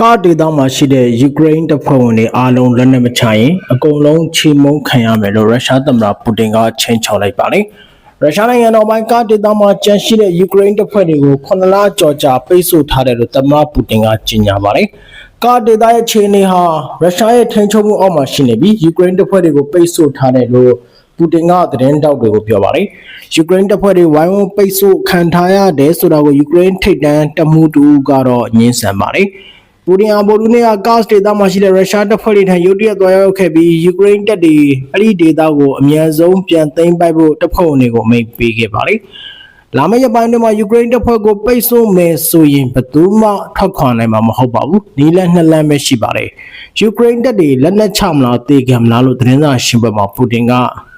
ကာဒေသမှာရှိတဲ့ယူကရိန်းတပ်ဖွဲ့ဝင်တွေအားလုံးလက်နက်မချရင်အကုန်လုံးချေမှုန်းခံရမယ်လို့ရုရှားသမ္မတပူတင်ကချိန်ချော်လိုက်ပါတယ်။ရုရှားနိုင်ငံတော်ပိုင်းကာဒေသမှာကျန်ရှိတဲ့ယူကရိန်းတပ်ဖွဲ့တွေကို9လကြော်ကြာပိတ်ဆို့ထားတယ်လို့သမ္မတပူတင်ကကြေညာပါတယ်။ကာဒေသရဲ့ခြေအနေဟာရုရှားရဲ့ထိန်းချုပ်မှုအောက်မှာရှိနေပြီးယူကရိန်းတပ်ဖွဲ့တွေကိုပိတ်ဆို့ထားတယ်လို့ပူတင်ကသတင်းတောက်တွေကိုပြောပါတယ်။ယူကရိန်းတပ်ဖွဲ့တွေဝိုင်းဝန်းပိတ်ဆို့ခံထားရတယ်ဆိုတာကိုယူကရိန်းထိပ်တန်းတပ်မှုတူကတော့ညှင်းဆန်ပါတယ်။ ပူတင်အဘော်လူနဲ့ကဂတ်ဒေသမှာရှိတဲ့ရုရှားတပ်ဖွဲ့တွေထံရုတ်တရက်သွားရောက်ခဲ့ပြီးယူကရိန်းတပ်တွေအဲ့ဒီဒေသကိုအမြန်ဆုံးပြန်သိမ်းပိုက်ဖို့တပ်ဖွဲ့ဝင်တွေကိုအမိန့်ပေးခဲ့ပါတယ်။လာမယ့်ရက်ပိုင်းတွေမှာယူကရိန်းတပ်ဖွဲ့ကိုပိတ်ဆို့မယ်ဆိုရင်ဘယ်သူမှထွက်ခွာနိုင်မှာမဟုတ်ပါဘူး။နီးလန်းနှစ်လန်းပဲရှိပါတယ်။ယူကရိန်းတပ်တွေလက်နက်ချမလားတေခံမလားလို့သတင်းစာရှင်းပွဲမှာပူတင်က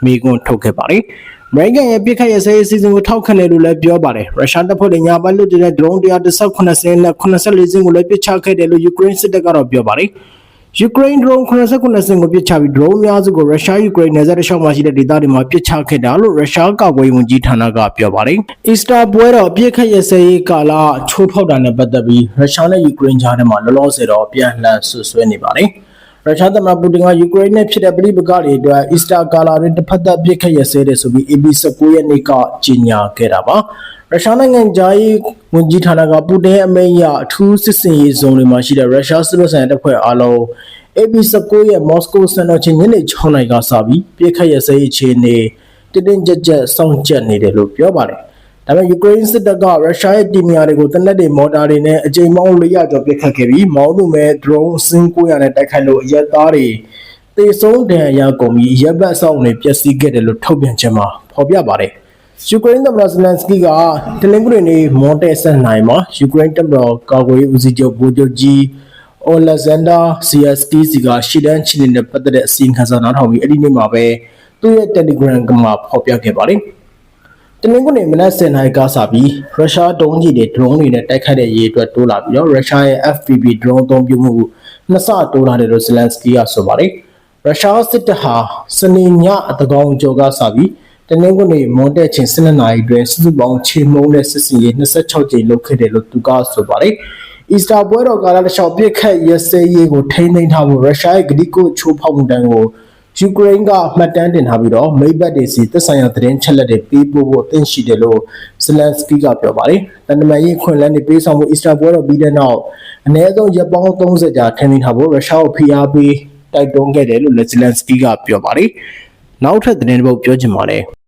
မေးခွန်းထုတ်ခဲ့ပါတယ်။အ မေရိကန်ရဲ့ပြစ်ခတ်ရစဲအစီအစဉ်ကိုထောက်ခံတယ်လို့လည်းပြောပါတယ်။ရုရှားတပ်ဖွဲ့တွေညာဘက်လွတ်တဲ့ drone 118စင်းနဲ့84စင်းကိုလည်းပစ်ချခဲ့တယ်လို့ယူကရိန်းစစ်တပ်ကတော့ပြောပါတယ်။ယူကရိန်း drone 89စင်းကိုပစ်ချပြီး drone များစုကိုရုရှားယူကရိန်းနယ်စပ်တစ်လျှောက်မှာရှိတဲ့ဒေသတွေမှာပစ်ချခဲ့တာလို့ရုရှားကာကွယ်ရေးဝန်ကြီးဌာနကပြောပါတယ်။ Easter ပွဲတော်အပြစ်ခတ်ရစဲရေးကာလချိုးဖောက်တာနဲ့ပတ်သက်ပြီးရုရှားနဲ့ယူကရိန်းကြားထဲမှာလောလောဆယ်တော့ပြန်လှန်ဆွဆွဲနေပါတယ်။ ရုရှားသမ္မတပူတင်ကယူကရိန်းနဲ့ဖြစ်တဲ့ပြည်ပကတွေအတွက်အီစတာကာလာတွင်တစ်ဖက်သက်ပြစ်ခတ်ရစဲတယ်ဆိုပြီး AB19 ရက်နေ့ကကြေညာခဲ့တာပါရုရှားနိုင်ငံသားရေးဝန်ကြီးဌာနကပူတင်ရဲ့အမိန့်အရအထူးစစ်စင်ရေးဇုံတွေမှာရှိတဲ့ရုရှားစစ်ဘက်ဆိုင်ရာတပ်ဖွဲ့အားလုံး AB19 ရဲ့မော်စကိုစံတော်ချိန်ညနေ6နာရီကစပြီးပြစ်ခတ်ရစဲရေးခြေအနေတင်းတင်းကြပ်ကြပ်စောင့်ကြပ်နေတယ်လို့ပြောပါတယ် ဒါပေမဲ့ယူကရိန်းစစ်တပ်ကရုရှားရဲ့တီမီယာတွေကိုတနက်တွေမော်တာတွေနဲ့အကြိမ်ပေါင်း400ကျော်ပစ်ခတ်ခဲ့ပြီးမောင်းသူမဲ့ drone စင်း900နဲ့တိုက်ခိုက်လို့အရက်သားတွေတေဆုံးဒဏ်ရာရကုန်ပြီးရပ်ဘက်အဆောင်တွေပျက်စီးခဲ့တယ်လို့ထုတ်ပြန်ချက်မှာဖော်ပြပါတယ်ယူကရိန်းသမ္မတဇလန်စကီကတလင်္ဂနွေနေ့မွန်တဲဆက်နိုင်မှာယူကရိန်းတပ်မတော်ကာကွယ်ရေးဦးစီးချုပ်ဗိုလ်ချုပ်ကြီးအော်လက်ဇန်ဒါစီယက်စတီစီကရှီဒန်ချီလီနဲ့ပတ်သက်တဲ့အစီအခံစာနားထောင်ပြီးအဲ့ဒီနေ့မှာပဲသူ့ရဲ့ Telegram ကမှာဖော်ပြခဲ့ပါတယ် တနင်္ဂနွေမနက်10:00နာရီကစပြီးရုရှားတုံးကြီးတွေ drone တွေနဲ့တိုက်ခိုက်တဲ့ရေးအတွက်တိုးလာပြီးတော့ရုရှားရဲ့ FPV drone အသုံးပြုမှုနှစ်ဆတိုးလာတယ်လို့ဇလန်စကီကဆိုပါတယ်ရုရှားစစ်တပ်ဟာစနေညအတကောင်ကျော်ကစပြီးတနင်္ဂနွေမွန်တက်ချင်း12နာရီတွင်စုစုပေါင်းချေမှုန်းတဲ့စစ်စင်ရေး26ကြိမ်လုပ်ခဲ့တယ်လို့သူကဆိုပါတယ်အီစတာပွဲတော်ကာလတစ်လျှောက်ပြစ်ခတ်ရစဲရေးကိုထိန်းသိမ်းထားဖို့ရုရှားရဲ့ဂတိကိုချိုးဖောက်မှုတန်းကို ယူကရိန်းကမှတ်တမ်းတင်ထားပြီးတော့မိဘတွေစီသက်ဆိုင်ရာသတင်းချက်လက်တွေပေးပို့ဖို့အသင့်ရှိတယ်လို့ဇလန်စကီကပြောပါတယ်။တန်တမာရေးခွင့်လန်းတွေပေးဆောင်မှုအစ္စတာပွဲတော်ပြီးတဲ့နောက်အနည်းဆုံးရက်ပေါင်း30ကြာထင်နေထားဖို့ရုရှားကိုဖိအားပေးတိုက်တွန်းခဲ့တယ်လို့ဇလန်စကီကပြောပါတယ်။နောက်ထပ်သတင်းတစ်ပုဒ်ပြောချင်ပါတယ်။